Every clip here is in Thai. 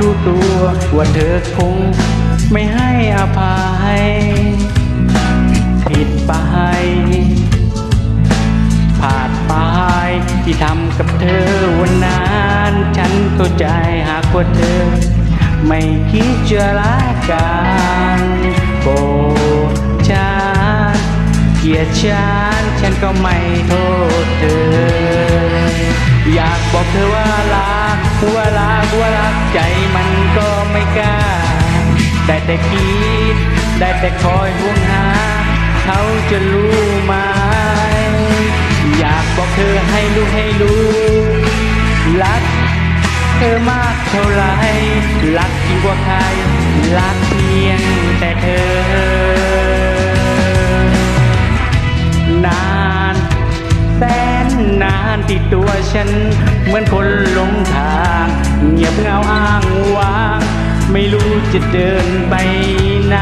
รู้ตัวว่าเธอคงไม่ให้อภัย ผิดไปผาดไปที่ทำกับเธอวันนั้นฉันเข้าใจหากว่าเธอ ไม่คิดจะรักกันโกรธฉันเกลียดฉันฉันก็ไม่โทษเธอ อยากบอกเธอว่ารัก ว่ารักว่ารักใจมันก็ไม่กล้าได้แต่คิด ได้แต่คอยห่วงหา เขาจะรู้ไหมอยากบอกเธอให้รู้ให้รู้ รักเธอมากเท่าไรรักยิ่งกว่าใคร รักเพียงแต่เธอ นานที่ตัวฉัน เหมือนคนหลงทางเงียบเงาอ้างว้าง ไม่รู้จะเดินไปไหน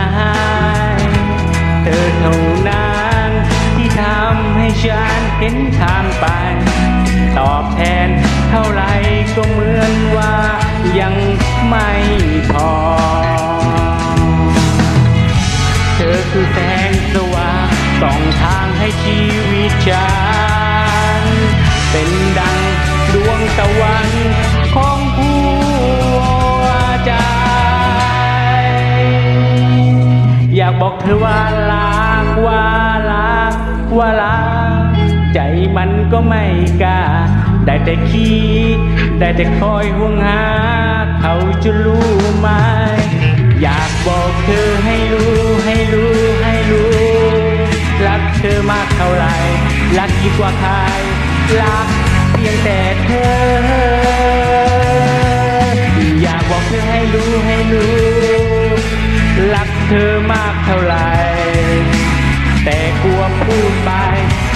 เธอเท่านั้นที่ทำให้ฉันเห็นทางไป ตอบแทนเท่าไรก็เหมือนว่ายังไม่พอ เธอคือแสงสว่างส่องทางให้ชีวิตฉัน เป็นดังดวงตะวันของหัวใจ อยากบอกเธอว่ารักว่ารักว่ารักใจมันก็ไม่กล้า ได้แต่คิดได้แต่คอยห่วงหา เขาจะรู้ไหม อยากบอกเธอให้รู้ให้รู้ให้รู้ รักเธอมากเท่าไหรรักยิ่งกว่าใคร รักเพียงแต่เธอ อยากบอกเธอให้รู้ให้รู้ รักเธอมากเท่าไหรแต่กลัวพูดไป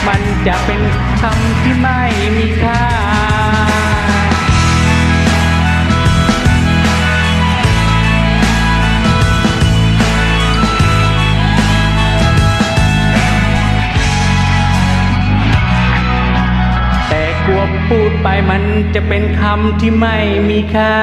มันจะเป็นคำที่ไม่มีค่า พูดไปมันจะเป็นคำที่ไม่มีค่า